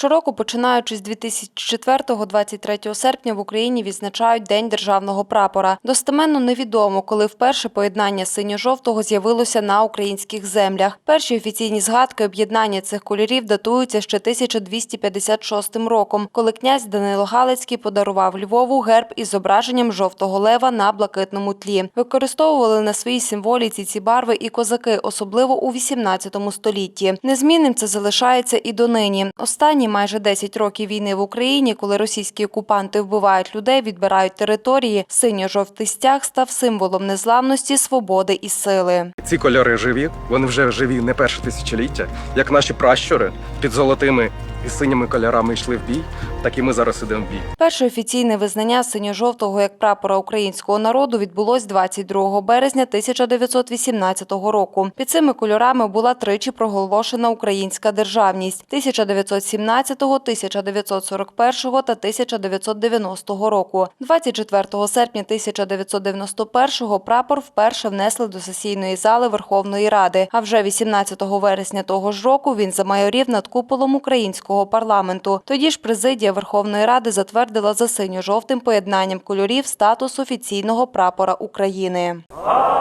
Щороку, починаючи з 2004-23 серпня, в Україні відзначають День державного прапора. Достеменно невідомо, коли вперше поєднання синьо-жовтого з'явилося на українських землях. Перші офіційні згадки об'єднання цих кольорів датуються ще 1256 роком, коли князь Данило Галицький подарував Львову герб із зображенням жовтого лева на блакитному тлі. Використовували на своїй символіці ці барви і козаки, особливо у 18 столітті. Незмінним це залишається і донині. Останні майже 10 років війни в Україні, коли російські окупанти вбивають людей, відбирають території, синьо-жовтий стяг став символом незламності, свободи і сили. Ці кольори живі, вони вже живі не перше тисячоліття. Як наші пращури під золотими і синіми кольорами йшли в бій, так і ми зараз ідемо в бій. Перше офіційне визнання синьо-жовтого як прапора українського народу відбулось 22 березня 1918 року. Під цими кольорами була тричі проголошена українська державність 1917, 1941 та 1990 року. 24 серпня 1991 прапор вперше внесли до сесійної зали Верховної Ради. А вже 18 вересня того ж року він замайорів над куполом українського парламенту. Тоді ж президія Верховної Ради затвердила за синьо-жовтим поєднанням кольорів статус офіційного прапора України. –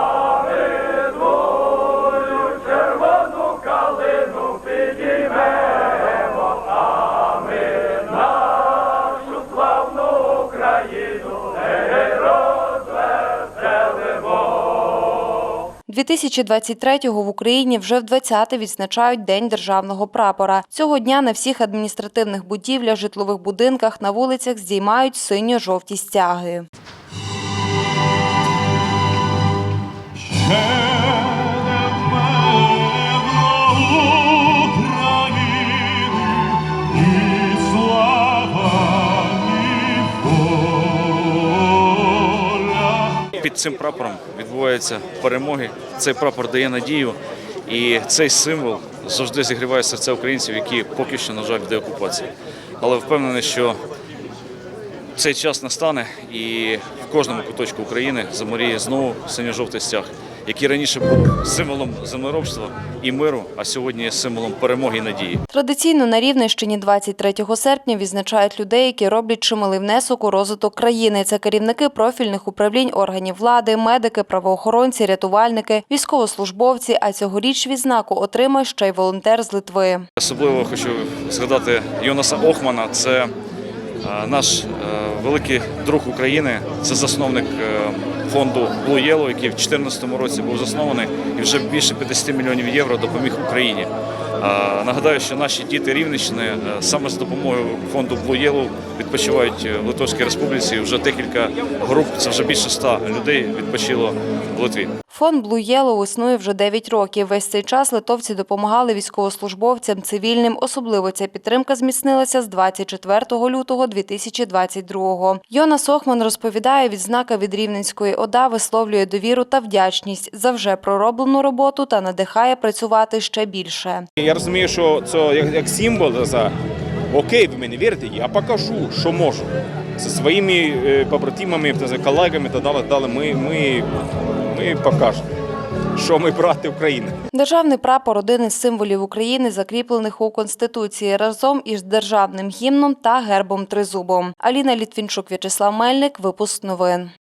2023-го в Україні вже в 20-те відзначають День державного прапора. Цього дня на всіх адміністративних будівлях, житлових будинках, на вулицях здіймають синьо-жовті стяги. Під цим прапором відбуваються перемоги. Цей прапор дає надію, і цей символ завжди зігріває серця українців, які поки що, на жаль, в деокупації. Але впевнений, що цей час настане, і в кожному куточку України заморіє знову синьо-жовтий стяг, який раніше був символом землеробства і миру, а сьогодні є символом перемоги і надії. Традиційно на Рівненщині 23 серпня відзначають людей, які роблять чималий внесок у розвиток країни. Це керівники профільних управлінь органів влади, медики, правоохоронці, рятувальники, військовослужбовці. А цьогоріч відзнаку отримає ще й волонтер з Литви. Особливо хочу згадати Йонаса Охмана. Це е, наш е, великий друг України, це засновник е, фонду Blue Yellow, який в 2014 році був заснований і вже більше 50 мільйонів євро допоміг Україні. Е, Нагадаю, що наші діти Рівненщини е, саме з допомогою фонду Blue Yellow відпочивають в Литовській Республіці. Вже декілька груп, це вже більше ста людей відпочило в Литві. Фонд Blue Yellow існує вже 9 років. Весь цей час литовці допомагали військовослужбовцям, цивільним. Особливо ця підтримка зміцнилася з 24 лютого 2022-го. Йонас Охман розповідає, відзнака від Рівненської ОДА висловлює довіру та вдячність за вже пророблену роботу та надихає працювати ще більше. Я розумію, що це як символ за окей, ви мені вірите, я покажу, що можу. Зі своїми е, побратимами, колегами та далі, далі ми, ми, ми покажемо, що ми брати України. Державний прапор один із символів України, закріплених у Конституції, разом із державним гімном та гербом тризубом. Аліна Літвінчук, В'ячеслав Мельник. Випуск новин.